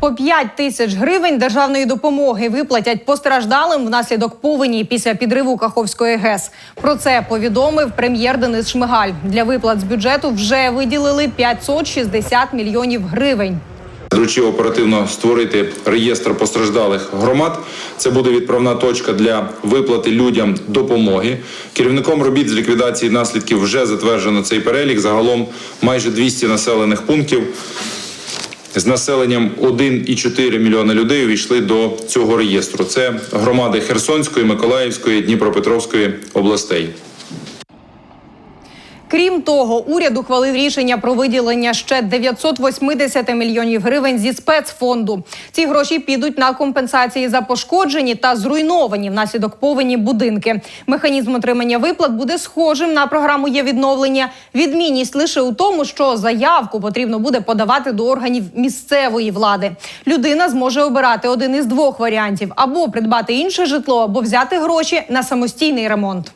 По 5 тисяч гривень державної допомоги виплатять постраждалим внаслідок повені після підриву Каховської ГЕС. Про це повідомив прем'єр Денис Шмигаль. Для виплат з бюджету вже виділили 560 мільйонів гривень. Доручив оперативно створити реєстр постраждалих громад. Це буде відправна точка для виплати людям допомоги. Керівником робіт з ліквідації наслідків вже затверджено цей перелік. Загалом майже 200 населених пунктів з населенням 1,4 мільйона людей увійшли до цього реєстру. Це громади Херсонської, Миколаївської, Дніпропетровської областей. Крім того, уряд ухвалив рішення про виділення ще 980 мільйонів гривень зі спецфонду. Ці гроші підуть на компенсації за пошкоджені та зруйновані внаслідок повені будинки. Механізм отримання виплат буде схожим на програму є відновлення. Відмінність лише у тому, що заявку потрібно буде подавати до органів місцевої влади. Людина зможе обирати один із двох варіантів: або придбати інше житло, або взяти гроші на самостійний ремонт.